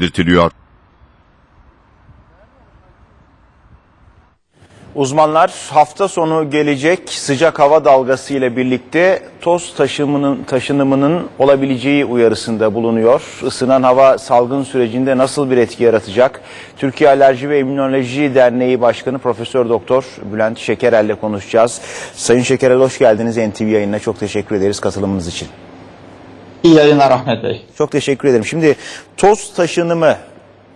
belirtiliyor. Uzmanlar hafta sonu gelecek sıcak hava dalgası ile birlikte toz taşımının taşınımının olabileceği uyarısında bulunuyor. Isınan hava salgın sürecinde nasıl bir etki yaratacak? Türkiye Alerji ve İmmünoloji Derneği Başkanı Profesör Doktor Bülent Şekerel ile konuşacağız. Sayın Şekerel hoş geldiniz NTV yayınına. Çok teşekkür ederiz katılımınız için. İyi yayınlar Ahmet Bey. Çok teşekkür ederim. Şimdi toz taşınımı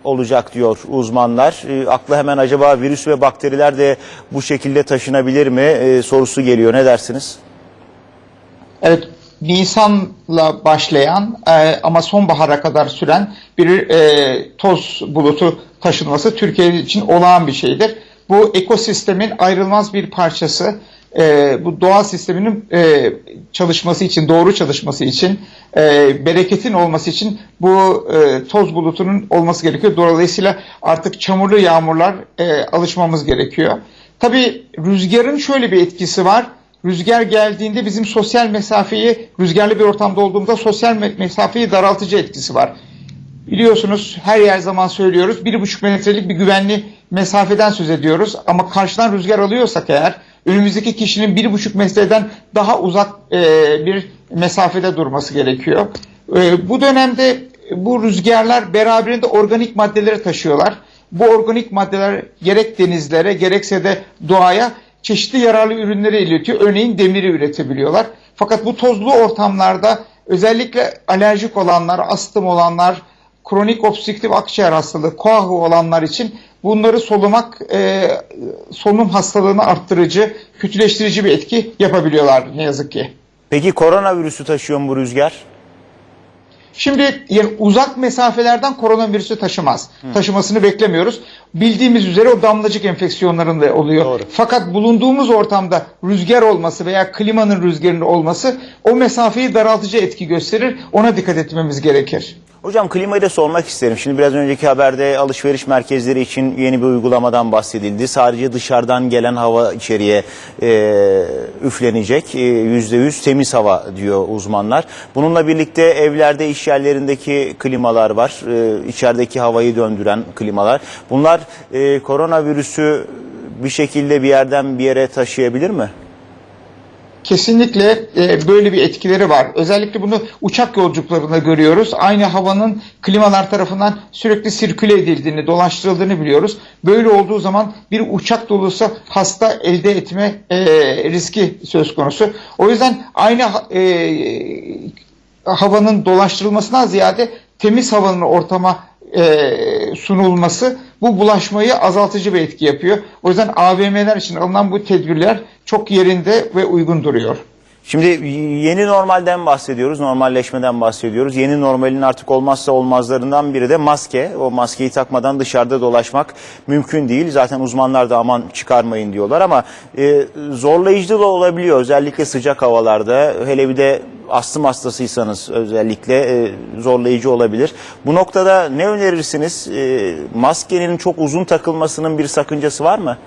olacak diyor uzmanlar. E, akla hemen acaba virüs ve bakteriler de bu şekilde taşınabilir mi e, sorusu geliyor. Ne dersiniz? Evet, Nisan'la başlayan e, ama sonbahara kadar süren bir e, toz bulutu taşınması Türkiye için olağan bir şeydir. Bu ekosistemin ayrılmaz bir parçası. E, bu doğa sisteminin e, çalışması için, doğru çalışması için, e, bereketin olması için bu e, toz bulutunun olması gerekiyor. Dolayısıyla artık çamurlu yağmurlar e, alışmamız gerekiyor. Tabii rüzgarın şöyle bir etkisi var. Rüzgar geldiğinde bizim sosyal mesafeyi, rüzgarlı bir ortamda olduğumuzda sosyal me- mesafeyi daraltıcı etkisi var. Biliyorsunuz her yer zaman söylüyoruz bir buçuk metrelik bir güvenli mesafeden söz ediyoruz. Ama karşıdan rüzgar alıyorsak eğer önümüzdeki kişinin bir buçuk metreden daha uzak e, bir mesafede durması gerekiyor. E, bu dönemde bu rüzgarlar beraberinde organik maddeleri taşıyorlar. Bu organik maddeler gerek denizlere gerekse de doğaya çeşitli yararlı ürünleri iletiyor. Örneğin demiri üretebiliyorlar. Fakat bu tozlu ortamlarda özellikle alerjik olanlar, astım olanlar, kronik obstrüktif akciğer hastalığı, koahu olanlar için bunları solumak e, solunum hastalığını arttırıcı, kötüleştirici bir etki yapabiliyorlar ne yazık ki. Peki koronavirüsü taşıyor mu bu rüzgar? Şimdi yani uzak mesafelerden koronavirüsü taşımaz. Taşımasını beklemiyoruz. Bildiğimiz üzere o damlacık enfeksiyonlarında oluyor. Doğru. Fakat bulunduğumuz ortamda rüzgar olması veya klimanın rüzgarının olması o mesafeyi daraltıcı etki gösterir. Ona dikkat etmemiz gerekir. Hocam klimayı da sormak isterim. Şimdi biraz önceki haberde alışveriş merkezleri için yeni bir uygulamadan bahsedildi. Sadece dışarıdan gelen hava içeriye e, üflenecek. E, %100 temiz hava diyor uzmanlar. Bununla birlikte evlerde, iş yerlerindeki klimalar var. E, içerideki havayı döndüren klimalar. Bunlar e, koronavirüsü bir şekilde bir yerden bir yere taşıyabilir mi? Kesinlikle e, böyle bir etkileri var. Özellikle bunu uçak yolculuklarında görüyoruz. Aynı havanın klimalar tarafından sürekli sirküle edildiğini, dolaştırıldığını biliyoruz. Böyle olduğu zaman bir uçak dolusu hasta elde etme e, riski söz konusu. O yüzden aynı e, havanın dolaştırılmasından ziyade temiz havanın ortama e, sunulması bu bulaşmayı azaltıcı bir etki yapıyor. O yüzden AVM'ler için alınan bu tedbirler çok yerinde ve uygun duruyor. Şimdi yeni normalden bahsediyoruz, normalleşmeden bahsediyoruz. Yeni normalin artık olmazsa olmazlarından biri de maske. O maskeyi takmadan dışarıda dolaşmak mümkün değil. Zaten uzmanlar da aman çıkarmayın diyorlar ama e, zorlayıcı da olabiliyor. Özellikle sıcak havalarda. Hele bir de astım hastasıysanız özellikle e, zorlayıcı olabilir. Bu noktada ne önerirsiniz? E, maskenin çok uzun takılmasının bir sakıncası var mı?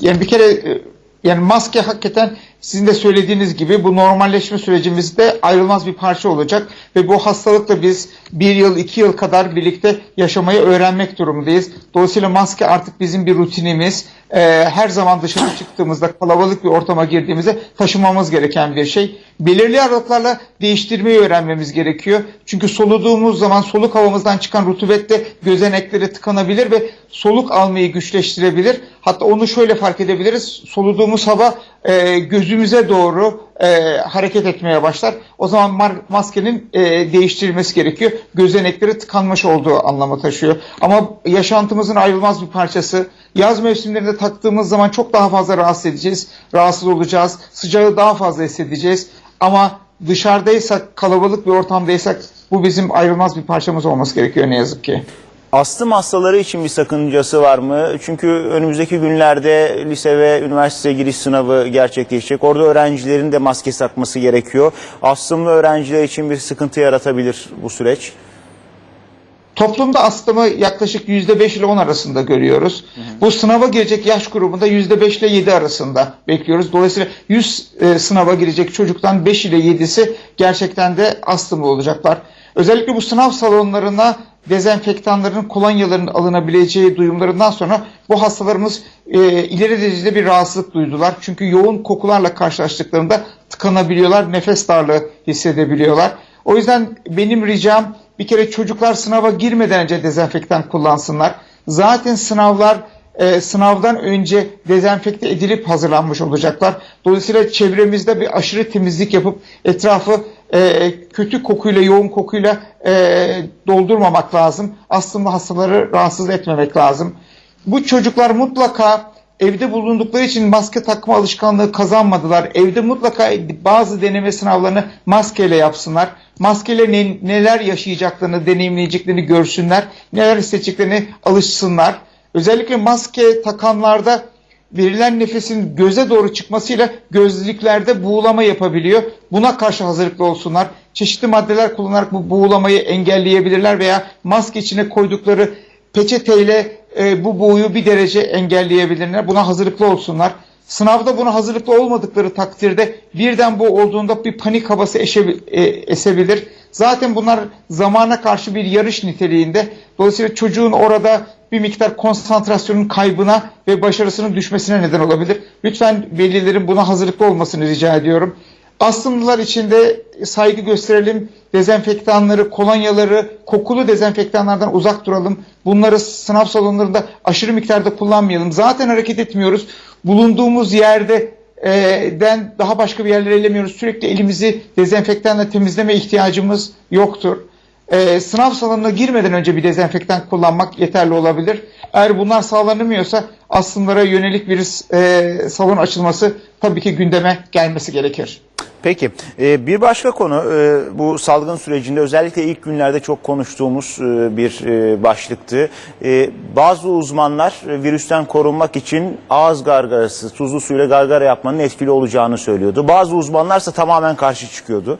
Yani bir kere e, yani maske hakikaten sizin de söylediğiniz gibi bu normalleşme sürecimizde ayrılmaz bir parça olacak ve bu hastalıkla biz bir yıl iki yıl kadar birlikte yaşamayı öğrenmek durumundayız. Dolayısıyla maske artık bizim bir rutinimiz. E, her zaman dışarı çıktığımızda kalabalık bir ortama girdiğimizde taşımamız gereken bir şey. Belirli aralıklarla değiştirmeyi öğrenmemiz gerekiyor. Çünkü soluduğumuz zaman soluk havamızdan çıkan rutubetle gözenekleri tıkanabilir ve soluk almayı güçleştirebilir. Hatta onu şöyle fark edebiliriz. Soluduğumuz hava e, gözümüze doğru e, hareket etmeye başlar. O zaman maskenin e, değiştirilmesi gerekiyor. Gözenekleri tıkanmış olduğu anlamı taşıyor. Ama yaşantımızın ayrılmaz bir parçası. Yaz mevsimlerinde taktığımız zaman çok daha fazla rahatsız edeceğiz. Rahatsız olacağız. Sıcağı daha fazla hissedeceğiz. Ama dışarıdaysak, kalabalık bir ortamdaysak bu bizim ayrılmaz bir parçamız olması gerekiyor ne yazık ki. Astım hastaları için bir sakıncası var mı? Çünkü önümüzdeki günlerde lise ve üniversite giriş sınavı gerçekleşecek. Orada öğrencilerin de maske takması gerekiyor. Astımlı öğrenciler için bir sıkıntı yaratabilir bu süreç. Toplumda astımı yaklaşık %5 ile 10 arasında görüyoruz. Bu sınava girecek yaş grubunda %5 ile 7 arasında bekliyoruz. Dolayısıyla 100 e, sınava girecek çocuktan 5 ile 7'si gerçekten de astımlı olacaklar. Özellikle bu sınav salonlarına dezenfektanların, kolonyaların alınabileceği duyumlarından sonra bu hastalarımız e, ileri derecede bir rahatsızlık duydular. Çünkü yoğun kokularla karşılaştıklarında tıkanabiliyorlar, nefes darlığı hissedebiliyorlar. O yüzden benim ricam bir kere çocuklar sınava girmeden önce dezenfektan kullansınlar. Zaten sınavlar e, sınavdan önce dezenfekte edilip hazırlanmış olacaklar. Dolayısıyla çevremizde bir aşırı temizlik yapıp etrafı e, kötü kokuyla, yoğun kokuyla e, doldurmamak lazım. Aslında hastaları rahatsız etmemek lazım. Bu çocuklar mutlaka evde bulundukları için maske takma alışkanlığı kazanmadılar. Evde mutlaka bazı deneme sınavlarını maskeyle yapsınlar. Maskeyle ne- neler yaşayacaklarını, deneyimleyeceklerini görsünler. Neler hissedeceklerini alışsınlar. Özellikle maske takanlarda verilen nefesin göze doğru çıkmasıyla gözlüklerde buğulama yapabiliyor. Buna karşı hazırlıklı olsunlar. Çeşitli maddeler kullanarak bu buğulamayı engelleyebilirler veya maske içine koydukları peçeteyle e, bu buğuyu bir derece engelleyebilirler. Buna hazırlıklı olsunlar. Sınavda buna hazırlıklı olmadıkları takdirde birden bu olduğunda bir panik havası eşe- e, esebilir. Zaten bunlar zamana karşı bir yarış niteliğinde. Dolayısıyla çocuğun orada bir miktar konsantrasyonun kaybına ve başarısının düşmesine neden olabilir. Lütfen velilerin buna hazırlıklı olmasını rica ediyorum. Aslımlılar içinde saygı gösterelim. Dezenfektanları, kolonyaları, kokulu dezenfektanlardan uzak duralım. Bunları sınav salonlarında aşırı miktarda kullanmayalım. Zaten hareket etmiyoruz. Bulunduğumuz yerde e, den daha başka bir yerlere elemiyoruz. Sürekli elimizi dezenfektanla temizleme ihtiyacımız yoktur. E, sınav salonuna girmeden önce bir dezenfektan kullanmak yeterli olabilir. Eğer bunlar sağlanamıyorsa aslımlara yönelik bir e, salon açılması tabii ki gündeme gelmesi gerekir. Peki e, bir başka konu e, bu salgın sürecinde özellikle ilk günlerde çok konuştuğumuz e, bir e, başlıktı. Bazı uzmanlar virüsten korunmak için ağız gargarası, tuzlu suyla gargara yapmanın etkili olacağını söylüyordu. Bazı uzmanlarsa tamamen karşı çıkıyordu.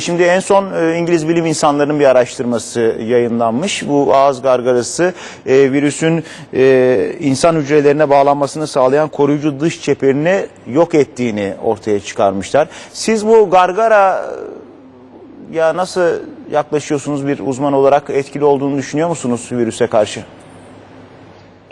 Şimdi en son İngiliz bilim insanlarının bir araştırması yayınlanmış. Bu ağız gargarası virüsün insan hücrelerine bağlanmasını sağlayan koruyucu dış çeperini yok ettiğini ortaya çıkarmışlar. Siz bu gargara ya nasıl yaklaşıyorsunuz bir uzman olarak etkili olduğunu düşünüyor musunuz virüse karşı?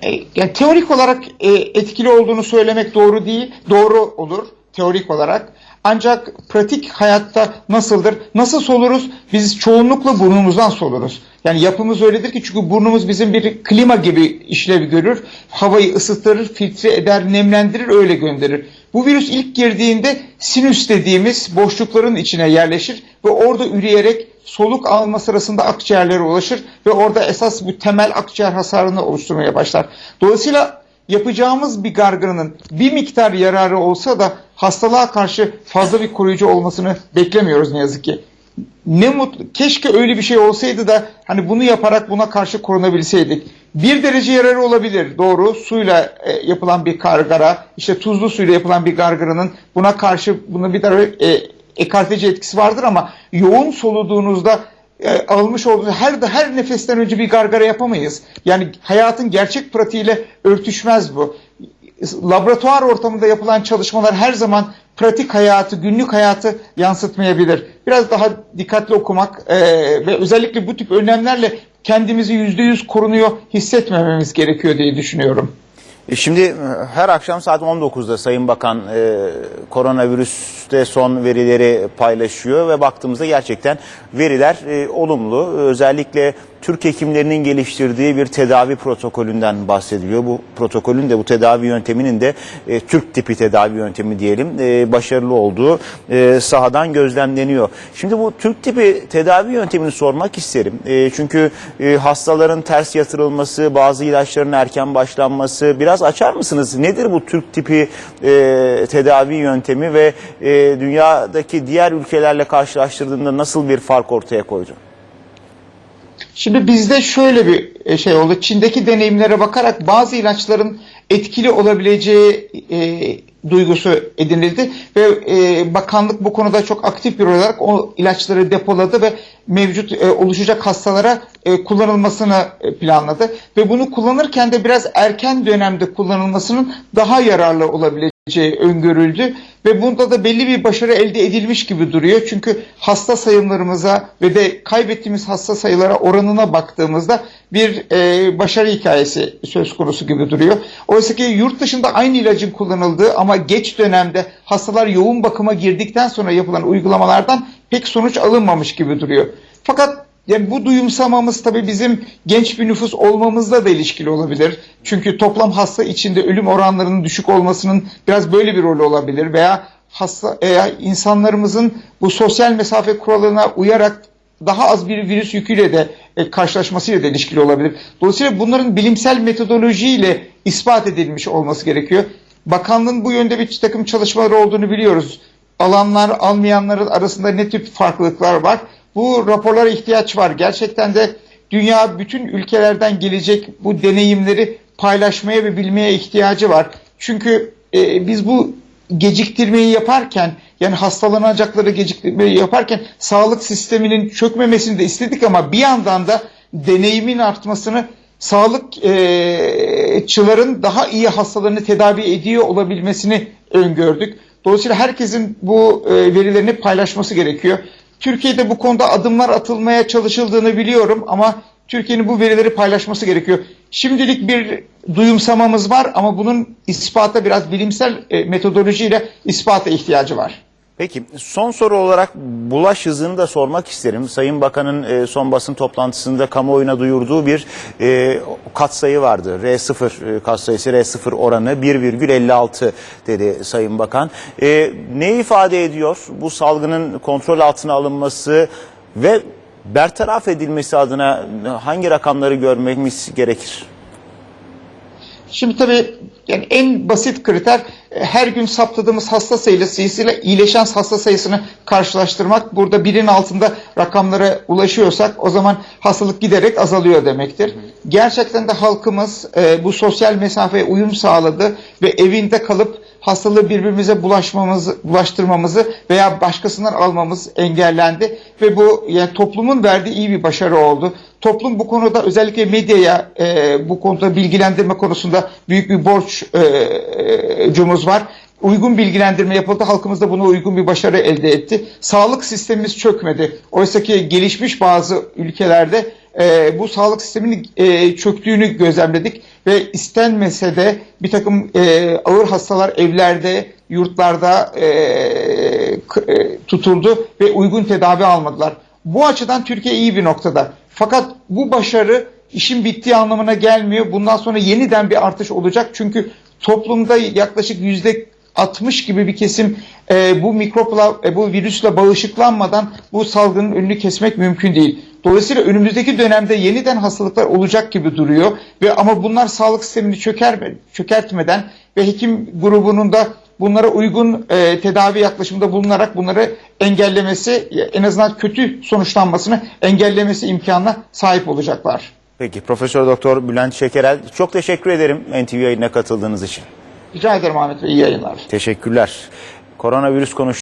E, yani teorik olarak e, etkili olduğunu söylemek doğru değil, doğru olur teorik olarak. Ancak pratik hayatta nasıldır? Nasıl soluruz? Biz çoğunlukla burnumuzdan soluruz. Yani yapımız öyledir ki çünkü burnumuz bizim bir klima gibi işlevi görür. Havayı ısıtır, filtre eder, nemlendirir, öyle gönderir. Bu virüs ilk girdiğinde sinüs dediğimiz boşlukların içine yerleşir ve orada üreyerek soluk alma sırasında akciğerlere ulaşır ve orada esas bu temel akciğer hasarını oluşturmaya başlar. Dolayısıyla yapacağımız bir gargının bir miktar yararı olsa da hastalığa karşı fazla bir koruyucu olmasını beklemiyoruz ne yazık ki. Ne mutlu. Keşke öyle bir şey olsaydı da hani bunu yaparak buna karşı korunabilseydik. Bir derece yararı olabilir. Doğru. Suyla e, yapılan bir gargara, işte tuzlu suyla yapılan bir gargaranın buna karşı bunu bir de e, ekarteci etkisi vardır ama yoğun soluduğunuzda e, almış olduğunuz her her nefesten önce bir gargara yapamayız. Yani hayatın gerçek pratiğiyle örtüşmez bu. Laboratuvar ortamında yapılan çalışmalar her zaman pratik hayatı, günlük hayatı yansıtmayabilir. Biraz daha dikkatli okumak e, ve özellikle bu tip önlemlerle kendimizi yüzde yüz korunuyor hissetmememiz gerekiyor diye düşünüyorum. E Şimdi e, her akşam saat 19'da Sayın Bakan e, koronavirüste son verileri paylaşıyor ve baktığımızda gerçekten veriler e, olumlu. Özellikle Türk hekimlerinin geliştirdiği bir tedavi protokolünden bahsediliyor. Bu protokolün de bu tedavi yönteminin de e, Türk tipi tedavi yöntemi diyelim e, başarılı olduğu e, sahadan gözlemleniyor. Şimdi bu Türk tipi tedavi yöntemini sormak isterim. E, çünkü e, hastaların ters yatırılması, bazı ilaçların erken başlanması biraz açar mısınız? Nedir bu Türk tipi e, tedavi yöntemi ve e, dünyadaki diğer ülkelerle karşılaştırdığında nasıl bir fark ortaya koydu? Şimdi bizde şöyle bir e, şey oldu. Çin'deki deneyimlere bakarak bazı ilaçların etkili olabileceği e, duygusu edinildi ve e, bakanlık bu konuda çok aktif bir olarak o ilaçları depoladı ve mevcut e, oluşacak hastalara e, kullanılmasını e, planladı ve bunu kullanırken de biraz erken dönemde kullanılmasının daha yararlı olabileceği öngörüldü ve bunda da belli bir başarı elde edilmiş gibi duruyor. Çünkü hasta sayımlarımıza ve de kaybettiğimiz hasta sayılara oranına baktığımızda bir e, başarı hikayesi söz konusu gibi duruyor. Oysa ki yurt dışında aynı ilacın kullanıldığı ama geç dönemde hastalar yoğun bakıma girdikten sonra yapılan uygulamalardan pek sonuç alınmamış gibi duruyor. Fakat yani bu duyumsamamız tabii bizim genç bir nüfus olmamızla da ilişkili olabilir. Çünkü toplam hasta içinde ölüm oranlarının düşük olmasının biraz böyle bir rolü olabilir veya hasta veya insanlarımızın bu sosyal mesafe kuralına uyarak daha az bir virüs yüküyle de e, karşılaşmasıyla da ilişkili olabilir. Dolayısıyla bunların bilimsel metodolojiyle ispat edilmiş olması gerekiyor. Bakanlığın bu yönde bir takım çalışmaları olduğunu biliyoruz. Alanlar almayanların arasında ne tip farklılıklar var? Bu raporlara ihtiyaç var. Gerçekten de dünya bütün ülkelerden gelecek bu deneyimleri paylaşmaya ve bilmeye ihtiyacı var. Çünkü e, biz bu geciktirmeyi yaparken yani hastalanacakları geciktirmeyi yaparken sağlık sisteminin çökmemesini de istedik ama bir yandan da deneyimin artmasını sağlık e, daha iyi hastalarını tedavi ediyor olabilmesini öngördük. Dolayısıyla herkesin bu e, verilerini paylaşması gerekiyor. Türkiye'de bu konuda adımlar atılmaya çalışıldığını biliyorum ama Türkiye'nin bu verileri paylaşması gerekiyor. Şimdilik bir duyumsamamız var ama bunun ispata biraz bilimsel e, metodolojiyle ispata ihtiyacı var. Peki son soru olarak bulaş hızını da sormak isterim. Sayın Bakan'ın e, son basın toplantısında kamuoyuna duyurduğu bir e, katsayı vardı. R0 e, katsayısı R0 oranı 1,56 dedi Sayın Bakan. E, ne ifade ediyor bu salgının kontrol altına alınması ve bertaraf edilmesi adına hangi rakamları görmemiz gerekir? Şimdi tabii yani en basit kriter e, her gün saptadığımız hasta sayısıyla iyileşen hasta sayısını karşılaştırmak. Burada birin altında rakamlara ulaşıyorsak o zaman hastalık giderek azalıyor demektir. Gerçekten de halkımız e, bu sosyal mesafeye uyum sağladı ve evinde kalıp hastalığı birbirimize bulaşmamızı, bulaştırmamızı veya başkasından almamız engellendi ve bu yani toplumun verdiği iyi bir başarı oldu. Toplum bu konuda özellikle medyaya e, bu konuda bilgilendirme konusunda büyük bir borç e, e, var. Uygun bilgilendirme yapıldı. Halkımız da buna uygun bir başarı elde etti. Sağlık sistemimiz çökmedi. Oysa ki gelişmiş bazı ülkelerde e, bu sağlık sisteminin e, çöktüğünü gözlemledik ve istenmese de bir takım e, ağır hastalar evlerde, yurtlarda e, e, tutuldu ve uygun tedavi almadılar. Bu açıdan Türkiye iyi bir noktada. Fakat bu başarı işin bittiği anlamına gelmiyor. Bundan sonra yeniden bir artış olacak. Çünkü toplumda yaklaşık yüzde 60 gibi bir kesim e, bu mikropla, e, bu virüsle bağışıklanmadan bu salgının önünü kesmek mümkün değil. Dolayısıyla önümüzdeki dönemde yeniden hastalıklar olacak gibi duruyor ve ama bunlar sağlık sistemini çöker, çökertmeden ve hekim grubunun da bunlara uygun e, tedavi yaklaşımında bulunarak bunları engellemesi en azından kötü sonuçlanmasını engellemesi imkanına sahip olacaklar. Peki Profesör Doktor Bülent Şekerel çok teşekkür ederim NTV yayınına katıldığınız için. Rica ederim Ahmet Bey iyi yayınlar. Teşekkürler. Koronavirüs konuş